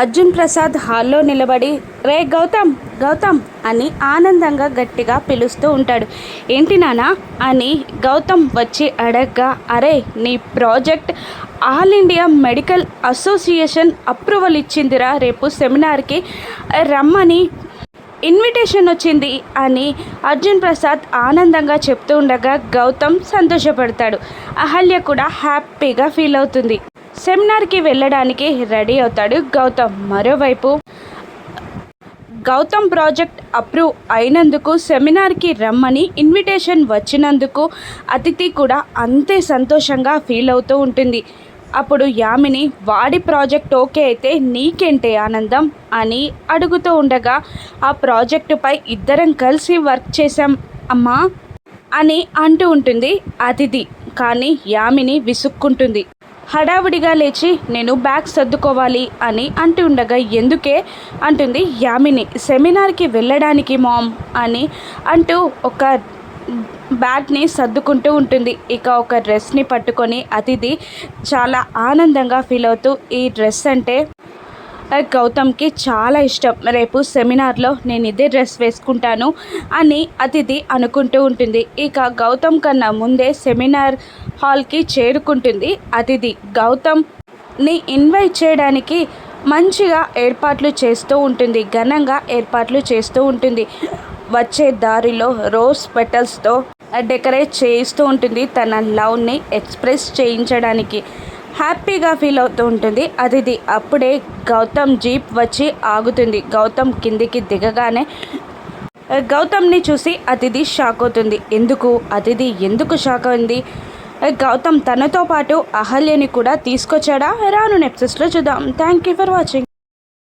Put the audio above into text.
అర్జున్ ప్రసాద్ హాల్లో నిలబడి రే గౌతమ్ గౌతమ్ అని ఆనందంగా గట్టిగా పిలుస్తూ ఉంటాడు. ఏంటి నానా అని గౌతమ్ వచ్చి అడగ్గా అరే నీ project All India Medical Association approval ఇచ్చిందిరా. రేపు సెమినార్కి రమ్మని ఇన్విటేషన్ వచ్చింది అని అర్జున్ ప్రసాద్ ఆనందంగా చెప్తూ ఉండగా గౌతమ్ సంతోషపడతాడు. అహల్య కూడా హ్యాపీగా ఫీల్ అవుతుంది. సెమినార్కి వెళ్ళడానికి రెడీ అవుతాడు గౌతమ్. మరోవైపు గౌతమ్ ప్రాజెక్ట్ అప్రూవ్ అయినందుకు సెమినార్కి రమ్మని ఇన్విటేషన్ వచ్చినందుకు అతిథి కూడా అంతే సంతోషంగా ఫీల్ అవుతూ ఉంటుంది. అప్పుడు యామిని వాడి ప్రాజెక్ట్ ఓకే అయితే నీకేంటే ఆనందం? అని అడుగుతూ ఉండగా ఆ ప్రాజెక్టుపై ఇద్దరం కలిసి వర్క్ చేశాం అమ్మా అని అంటూ ఉంటుంది అతిథి. కానీ యామిని విసుక్కుంటుంది. హడావుడిగా లేచి నేను బ్యాగ్ సర్దుకోవాలి అని అంటూ ఉండగా ఎందుకే? అంటుంది యామిని. సెమినార్కి వెళ్ళడానికి మామ్ అని అంటూ ఒక బ్యాగ్ని సర్దుకుంటూ ఉంటుంది. ఇక ఒక డ్రెస్ని పట్టుకొని అతిథి చాలా ఆనందంగా ఫీల్ అవుతూ ఈ డ్రెస్ అంటే గౌతమ్కి చాలా ఇష్టం. రేపు సెమినార్లో నేను ఇదే డ్రెస్ వేసుకుంటాను అని అతిథి అనుకుంటూ ఉంటుంది. ఇక గౌతమ్ కన్నా ముందే సెమినార్ హాల్కి చేరుకుంటుంది అతిథి. గౌతమ్ని ఇన్వైట్ చేయడానికి మంచిగా ఏర్పాట్లు చేస్తూ ఉంటుంది. ఘనంగా ఏర్పాట్లు చేస్తూ ఉంటుంది. వచ్చే దారిలో రోజ్ పెటల్స్తో డెకరేట్ చేయిస్తూ ఉంటుంది తన లవ్ని ఎక్స్ప్రెస్ చేయించడానికి. హ్యాపీగా ఫీల్ అవుతూ ఉంటుంది. అతిథి అప్పుడే గౌతమ్ జీప్ వచ్చి ఆగుతుంది. గౌతమ్ కిందికి దిగగానే గౌతమ్ని చూసి అతిథి షాక్ అవుతుంది. ఎందుకు? అతిథి ఎందుకు షాక్ అయింది? గౌతమ్ తనతో పాటు అహల్యని కూడా తీసుకొచ్చాడా? రాను నెప్సెస్లో చూద్దాం. Thank you for watching.